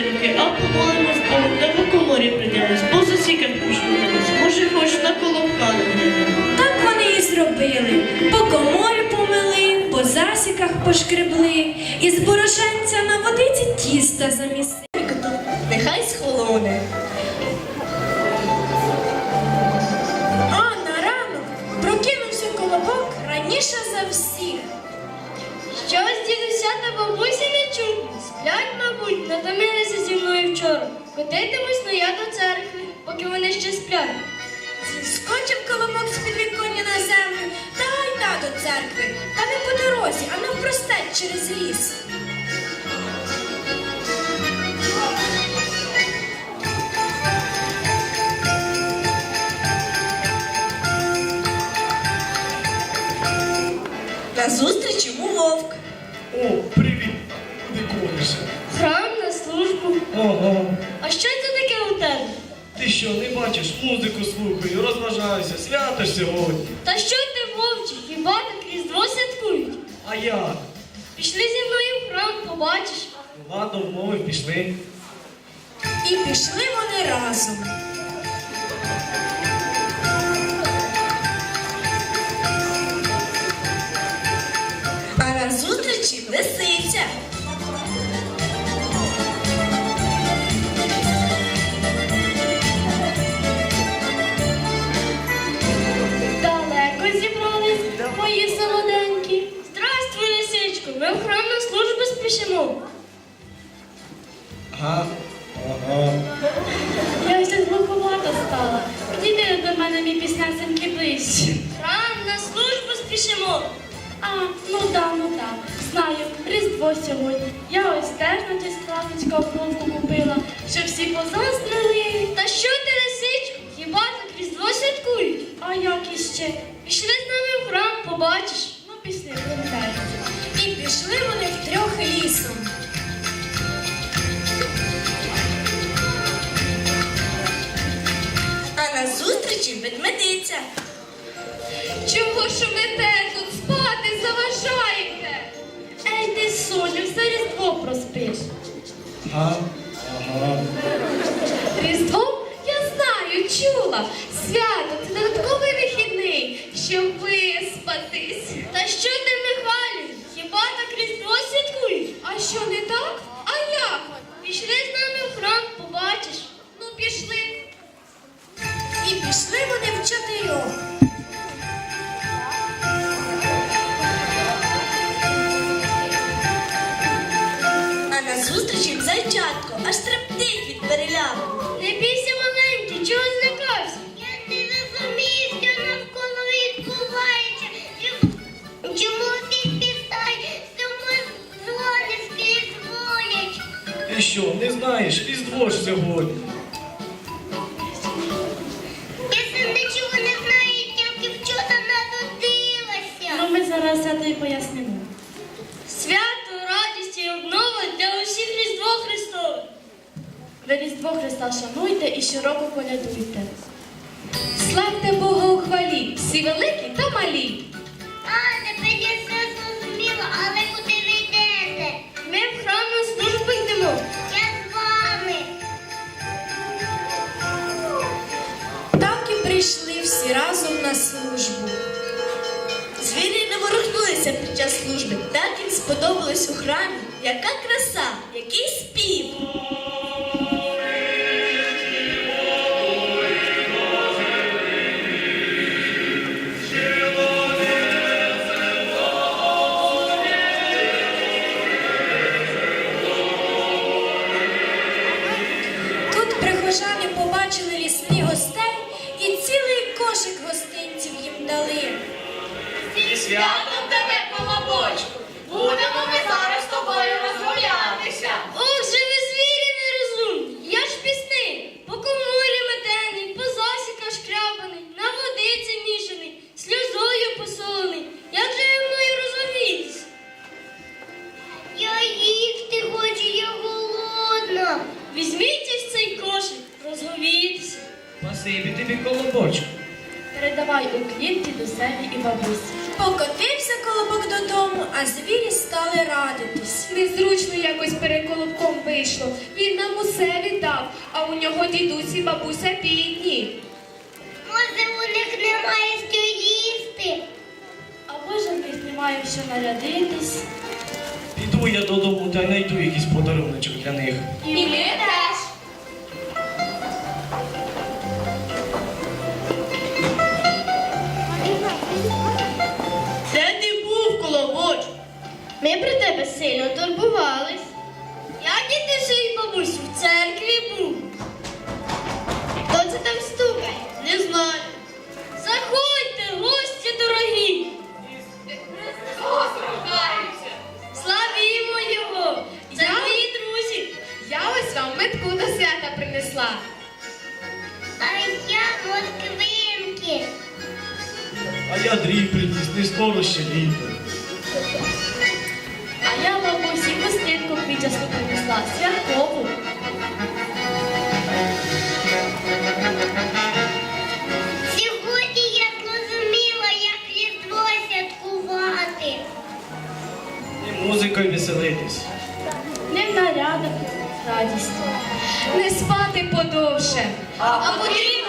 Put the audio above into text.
опустити руки, а помолимось до далеко морі прийнялись, бо засікам пошукались, може, хоч на колобкали. Так вони і зробили. По коморі помили, по засіках пошкребли, і з борошенця на водиці тіста замісили. Котитимусь, но я до церкви, поки вони ще сплять. Скочив колобок з підвіконня на землю та гайда до церкви. Та не по дорозі, а навпростець через ліс. Що, не бачиш, музику слухаю, розважаюся, свято ж сьогодні. Та що ти мовчиш? Хіба так різдво святкують? А як? Пішли зі мною в храм, побачиш. Ну ладно, вмовив, пішли. І пішли вони разом. Службу. Ага. Ага. Я вже глуховата стала. Підійди до мене, мій піснесенький ближче. Храм на службу спішимо. А, ну да, ну да. Знаю, Різдво сьогодні. Я ось теж на ті складочка обновку купила, щоб всі позастріли. Та що ти, лисичко? Хіба так Різдво святкують? А як іще? Пішли з нами в храм, побачиш. Чого ж ви те тут спати заважаєте? Ей, ти Соню, все різдво проспиш. Ага. Ага. Різдво? Я знаю, чула. Свято це додатковий вихідний, щоб виспатись. Та що ти, Михайлю? Хіба так Різдво святкують? А що не так? А як? Пішли з нами в храм, побачиш. Ну, пішли. І пішли вони в чотирьох. Зустрічі зайчатко, аж трептить від переляку. Не бійся, маленький, чого злякався? Я не розумію, що навколо відбувається. Чому- ти пістай, тому дзвони скрізь дзвонять? Ти що, не знаєш, різдво ж сьогодні. Ви Різдво Христа шануйте і щороку колядуйте. Славте Бога у хвалі, всі великі та малі. А, тепер я все зрозуміла, але куди ви йдете? Ми в храм службу йдемо. Я з вами. Так і прийшли всі разом на службу. Звірі не ворухнулися під час служби. Так їм сподобалось у храмі. Яка краса, який спів. Тут побачили лісні гостей і цілий кошик гостинців їм дали. Клітці і бабусі. Покотився колобок додому, а звірі стали радитись. Незручно якось переколобком вийшло. Він нам усе віддав, а у нього дідусь і бабуся бідні. Може, у них немає що їсти. А може в них немає що нарядитись? Піду я додому та знайду якийсь подаруночок для них. І ми теж. Ми про тебе сильно турбувались. Як і ти своїй бабусі в церкві був? Хто це там стукає? Не знаю. Заходьте, гості дорогі. Славімо його! Це Я? мої друзі. Я ось вам метку до свята принесла. А я москвинки. А я дрів приніс, не скоро ще літо. Музикою веселитись. Не в нарядах радість. Не спати подовше. А потрібно